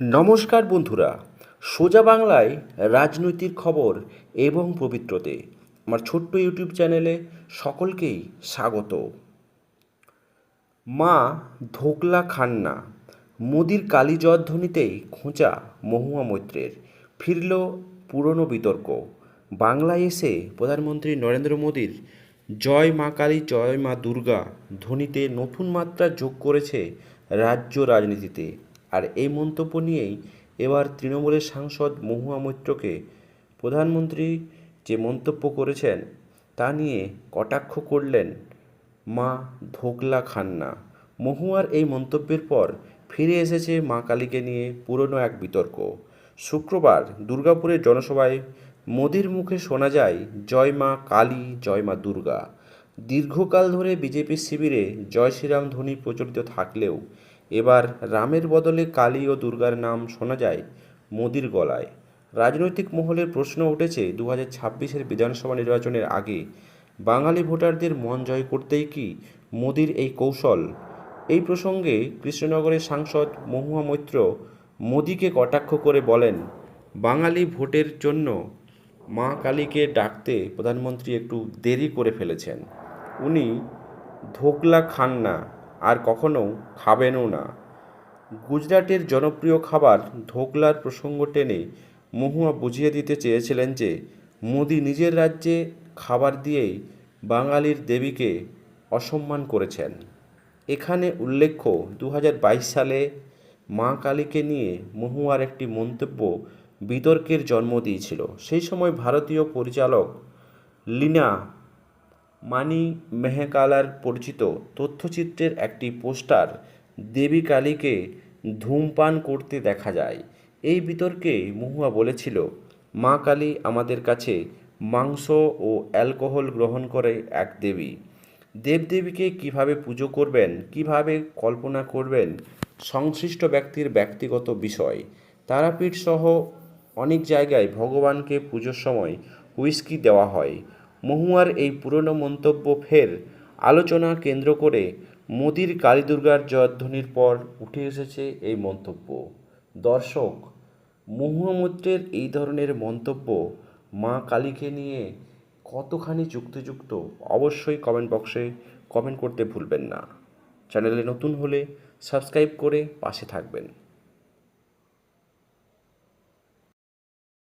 নমস্কার বন্ধুরা, সোজা বাংলায় রাজনৈতিক খবর এবং পবিত্রতে আমার ছোট্ট ইউটিউব চ্যানেলে সকলকেই স্বাগত। মা ধোকলা খান না মোদির কালী জয়ধ্বনিতেই খোঁচা মহুয়া মৈত্রের, ফিরল পুরনো বিতর্ক। বাংলায় এসে প্রধানমন্ত্রী নরেন্দ্র মোদীর জয় মা কালী, জয় মা দুর্গা ধ্বনিতে নতুন মাত্রা যোগ করেছে রাজ্য রাজনীতিতে। আর এই মন্তব্য নিয়েই এবার তৃণমূলের সাংসদ মহুয়া মৈত্রকে প্রধানমন্ত্রী যে মন্তব্য করেছেন তা নিয়ে কটাক্ষ করলেন মা ধোকলা খান্না। মহুয়ার এই মন্তব্যের পর ফিরে এসেছে মা কালীকে নিয়ে পুরনো এক বিতর্ক। শুক্রবার দুর্গাপুরের জনসভায় মোদির মুখে শোনা যায়, জয় মা কালী, জয় মা দুর্গা। দীর্ঘকাল ধরে বিজেপির শিবিরে জয় শ্রীরাম ধ্বনি প্রচলিত থাকলেও এবার রামের বদলে কালী ও দুর্গার নাম শোনা যায় মোদির গলায়। রাজনৈতিক মহলের প্রশ্ন উঠেছে দু হাজার ছাব্বিশের বিধানসভা নির্বাচনের আগে বাঙালি ভোটারদের মন জয় করতেই কি মোদির এই কৌশল? এই প্রসঙ্গে কৃষ্ণনগরের সাংসদ মহুয়া মৈত্র মোদিকে কটাক্ষ করে বলেন, বাঙালি ভোটের জন্য মা কালীকে ডাকতে প্রধানমন্ত্রী একটু দেরি করে ফেলেছেন। উনি ধোকলা খান না। আর কখনো খাবেনও না। গুজরাটের জনপ্রিয় খাবার ধোকলার প্রসঙ্গ টেনে মহুয়া বুঝিয়ে দিতে চেয়েছিলেন যে, মোদি নিজের রাজ্যে খাবার দিয়েই বাঙালির দেবীকে অসম্মান করেছেন। এখানে উল্লেখ্য দু হাজার বাইশ সালে মা কালীকে নিয়ে মহুয়ার একটি মন্তব্য বিতর্কের জন্ম দিয়েছিল। সেই সময় ভারতীয় পরিচালক লিনা মানি মেহকালার পরিচিত তথ্যচিত্রের একটি পোস্টার দেবী কালীকে ধূমপান করতে দেখা যায়। এই বিতর্কে মহুয়া বলেছিল, মা কালী আমাদের কাছে মাংস ও অ্যালকোহল গ্রহণ করে এক দেবী। দেবদেবীকে কীভাবে পুজো করবেন, কীভাবে কল্পনা করবেন, সংশ্লিষ্ট ব্যক্তির ব্যক্তিগত বিষয়। তারাপীঠ সহ অনেক জায়গায় ভগবানকে পুজোর সময় হুইস্কি দেওয়া হয়। মহুয়ার এই পুরনো মন্তব্য ফের আলোচনা কেন্দ্র করে মোদির কালী দুর্গার জয়ধ্বনির পর উঠে এসেছে এই মন্তব্য। দর্শক, মহুয়া মৈত্রের এই ধরনের মন্তব্য মা কালীকে নিয়ে কতখানি যুক্তিযুক্ত অবশ্যই কমেন্ট বক্সে কমেন্ট করতে ভুলবেন না। চ্যানেলে নতুন হলে সাবস্ক্রাইব করে পাশে থাকবেন।